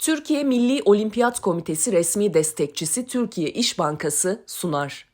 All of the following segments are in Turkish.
Türkiye Milli Olimpiyat Komitesi resmi destekçisi Türkiye İş Bankası sunar.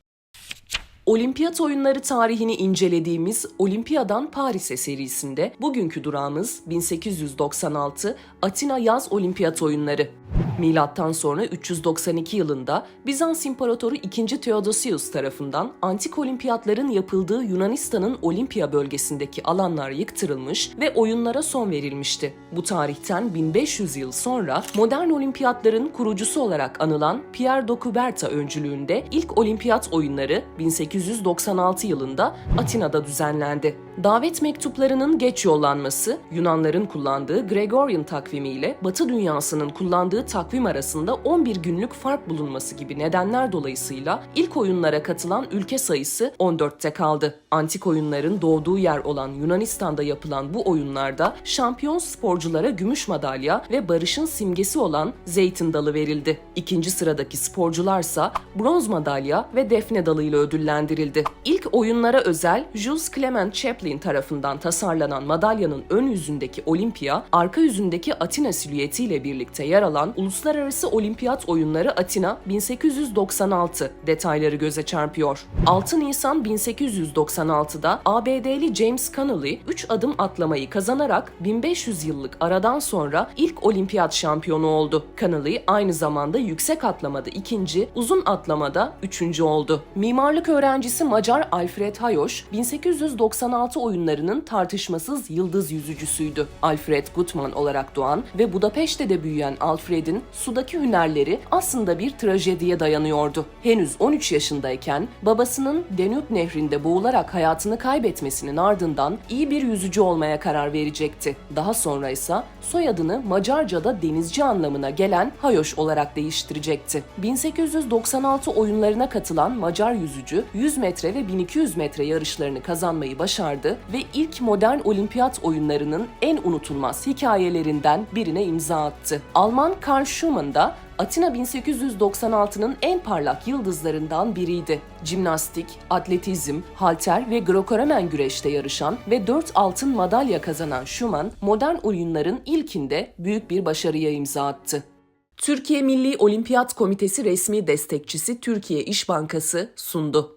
Olimpiyat oyunları tarihini incelediğimiz Olimpiyadan Paris'e serisinde bugünkü durağımız 1896 Atina Yaz Olimpiyat Oyunları. Milattan sonra 392 yılında Bizans İmparatoru 2. Theodosius tarafından antik olimpiyatların yapıldığı Yunanistan'ın Olimpiya bölgesindeki alanlar yıktırılmış ve oyunlara son verilmişti. Bu tarihten 1500 yıl sonra modern olimpiyatların kurucusu olarak anılan Pierre de Coubertin öncülüğünde ilk olimpiyat oyunları 1896 yılında Atina'da düzenlendi. Davet mektuplarının geç yollanması, Yunanların kullandığı Gregorian takvimi ile Batı dünyasının kullandığı takvim arasında 11 günlük fark bulunması gibi nedenler dolayısıyla ilk oyunlara katılan ülke sayısı 14'te kaldı. Antik oyunların doğduğu yer olan Yunanistan'da yapılan bu oyunlarda şampiyon sporculara gümüş madalya ve barışın simgesi olan zeytin dalı verildi. İkinci sıradaki sporcularsa bronz madalya ve defne dalı ile ödüllendirildi. İlk oyunlara özel Jules Clement Chaplin tarafından tasarlanan madalyanın ön yüzündeki Olimpiya, arka yüzündeki Atina silüetiyle birlikte yer alan Uluslararası Olimpiyat Oyunları Atina 1896 detayları göze çarpıyor. 6 Nisan 1896'da ABD'li James Connolly 3 adım atlamayı kazanarak 1500 yıllık aradan sonra ilk olimpiyat şampiyonu oldu. Connolly aynı zamanda yüksek atlamada ikinci, uzun atlamada üçüncü oldu. Mimarlık öğrencisi Macar Alfred Hayoş, 1896 oyunlarının tartışmasız yıldız yüzücüsüydü. Alfred Gutmann olarak doğan ve Budapeşte'de büyüyen Alfred'in sudaki hünerleri aslında bir trajediye dayanıyordu. Henüz 13 yaşındayken babasının Danube nehrinde boğularak hayatını kaybetmesinin ardından iyi bir yüzücü olmaya karar verecekti. Daha sonra ise soyadını Macarca'da denizci anlamına gelen Hayoş olarak değiştirecekti. 1896 oyunlarına katılan Macar yüzücü 100 metre ve 1200 metre yarışlarını kazanmayı başardı ve ilk modern olimpiyat oyunlarının en unutulmaz hikayelerinden birine imza attı. Alman Karl Schumann da Atina 1896'nın en parlak yıldızlarından biriydi. Jimnastik, atletizm, halter ve Greco-Romen güreşte yarışan ve 4 altın madalya kazanan Schumann, modern oyunların ilkinde büyük bir başarıya imza attı. Türkiye Milli Olimpiyat Komitesi resmi destekçisi Türkiye İş Bankası sundu.